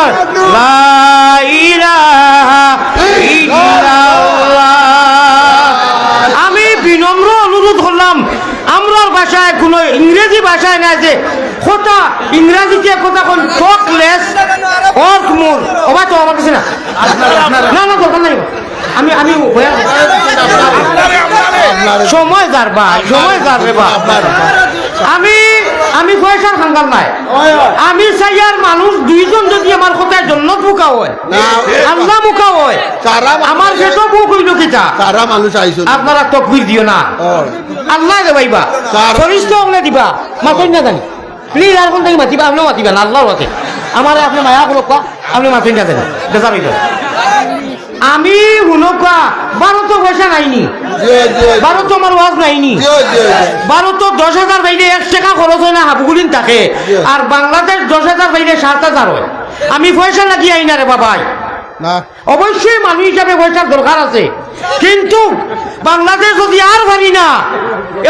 আমার আমি বিনম্র অনুরোধ করলাম, আমরার ভাষায় কোন ইংরেজি ভাষায় না যে কথা ইংরেজিতে কথা কোন টকলেস অর্থ মোর অবা তো আমার কাছে না? না না, দরকার নাই। আমি আমি সময় যার বা, সময় যার বা। আমি আমি পয়সার খাঙ্গাল নাই। আমি চাই চাইয়ার মানুষ দুইজন যদি আমার কথায় জন্য মুখা হয়। আল্লাহ মুখা হয় আমার সেটা বুক হইল কিতা? তারা মানুষ আইসো আপনারা তকবির দিও না। আল্লাহ দেবাইবা। ফরিস্ত হলে দিবা মাতই না জানি। প্লিজ আর কোন থেকে মাতিবা আপনিও মাতিবা না আল্লাহর আছে আমার আপনি মায়া করো কোয়া আপনি মাতই না জানি। বেজার আমি তো পয়সা নাইনি। বারো তো আমার ওয়াজ নাইনি। বারো তো দশ হাজার বাইরে এক টাকা খরচ হয় না হাবুগুলিন থাকে। আর বাংলাদেশ দশ হাজার বাইরে সাত হাজার হয়। আমি পয়সা লাগিয়ে আই না রে বাবাই। অবশ্যই মানুষ হিসাবে পয়সার দরকার আছে। কিন্তু বাংলাদেশ যদি আর পারি না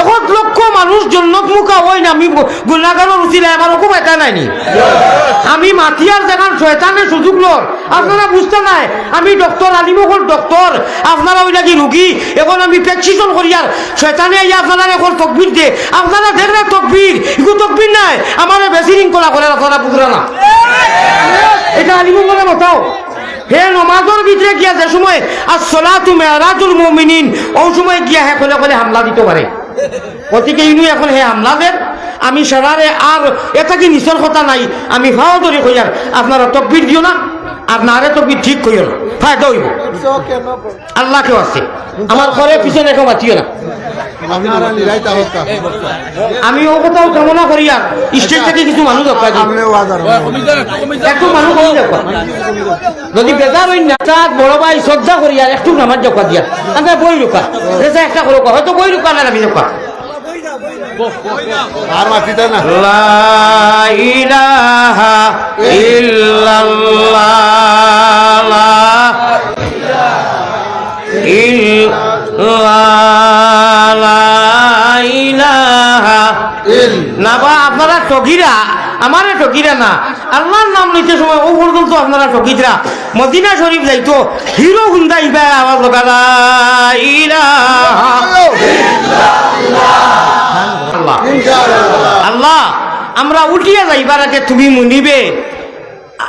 এখন লক্ষ মানুষ জন্নত মুখা হয় না আমি গুণাগারের উচিলে আমার খুব এটা নাইনি। আমি মাতিয়ার দেখান শয়তানের সুযোগ লর আপনারা বুঝতে নাই, আমি ডক্টর আলিমকল ডক্টর, আপনারা ওই লাগি রুগী, এখন আমি প্রেসক্রিপশন করি আর শয়তানে আইয়া আপনারা এখন তকবির দে, আপনারা দেখলে তকবির ইগু তকবির নাই, আমার বেশি রিং করা করে আপনারা বুঝরা না এটা আলিমকলে বতাও হে নমাজের ভিতরে গিয়া যে সময় আর সলাতু মেয়ারাজুল মুমিনিন ওই সময় গিয়া হে কলে কলে হামলা দিতে পারে। গতিকে ইনু এখন হে আমলাদের আমি সারারে আর এটা কি নিচর কথা নাই আমি ভাও ধরে কইয়ার আপনারা তকবির দিও না আর নারে তকবির ঠিক কইও না ফায়দা হইব। আল্লাহ কেউ আছে আমার ঘরে পিছনে কেউ মাতিও না। আমি ও কথাও কামনা করি আর স্টেজ থেকে কিছু মানুষ দরকার একটু মানুষ কম যদি বেজার হই না বড় ভাই শ্রদ্ধা করি আর একটু নামাজ জকা দিয়া। আমরা বই রুকা রেসা একটা করো হয়তো বই রুকা না আমি জকা আর মাতিতে না। লা ইলাহা ইল্লাল্লাহ। না বা আপনারা ঠকিরা আমারে ঠকিরা না। আল্লাহর নাম নিতে সময় ও পর্যন্ত আপনারা ঠকিতরা মদিনা শরীফ যাইতো হিরো হুন্দাই ইবা আওয়াজ লগালা আল্লাহ আমরা উঠিয়া যাইবার আগে তুমি মুনিবে।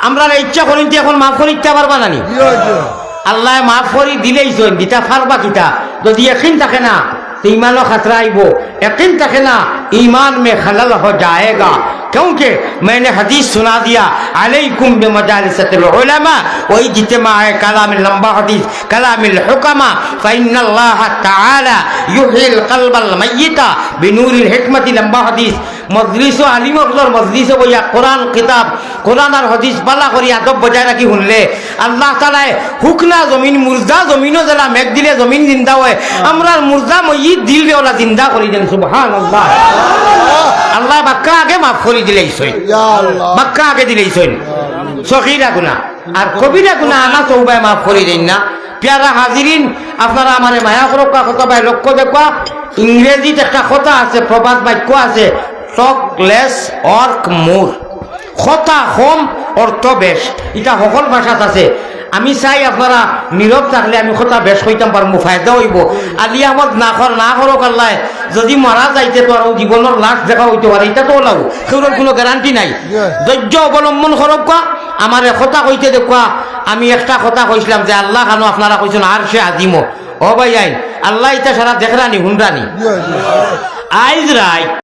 আমরা ইচ্ছা করি এখন মাফ করি ইচ্ছা পারবা জানি আল্লাহ মাফ করি দিলেই চল দিতা পারবা কিতা যদি এখন থাকে না ইমানও খাতরা আইব। এখন থাকে না ईमान में खलल हो जाएगा। क्योंकि मैंने हदीस सुना दिया अलैकुम बेमजालसतलमा वही जितमा है कलाम लंबा हदीस कलाम हुक्मा फ़ैनल्लाह ताला युहिल कल्बल मैता बिनूरिल हिकमती लंबा हदीस। মজলিস ও আলিম হকলর মজলিসে বইয়া কোরআন কিতাব কোরআন আর হদিস বালা করি আদব বজায় রাখি শুনলে আল্লাহ তালায় হুকনা জমিন মুর্জা জমিনও যারা মেঘ দিলে জমিন জিন্দা হয় আমরা মুর্জা মইয়িদ দিল ওলা জিন্দা করি দেন সুবহান আল্লাহ আল্লাহ বাক্কা আগে মাফ করি দিলে ইসই বাক্কা আগে দিলে ইসই সখিরা গুনা আর কবিরা গুনা আনা চৌবায় মাফ করি দেন না। পেয়ারা হাজিরিন আপনারা আমার মায়া করকা কথা ভাই লক্ষ্য দেখবা ইংরেজিত একটা কথা আছে প্রবাদ বাক্য আছে। টক লেস অর্ক মোর কথা কম অর্থ বেশ। এটা সকল ভাষাত আছে। আমি চাই আপনারা নীরব থাকলে আমি কথা বেশ কইতাম পারব ফায়দা হইব। আলি আহমদ না কর না করক আল্লাহ। যদি মারা যাইতে তো আর জীবনের লাশ দেখা হইতে পারে এটা তো ওলাব। সেগুলোর কোনো গ্যারান্টি নাই। ধৈর্য অবলম্বন করক কোয়া আমার কথা কইতে দেখুয়া আমি একটা কথা কইছিলাম যে আল্লাহ খানো আপনারা কইছেন আর সে আজিম। ও ভাই আইন আল্লাহ ইটা সারা দেখরানি হুন্ডানি আইজ রায়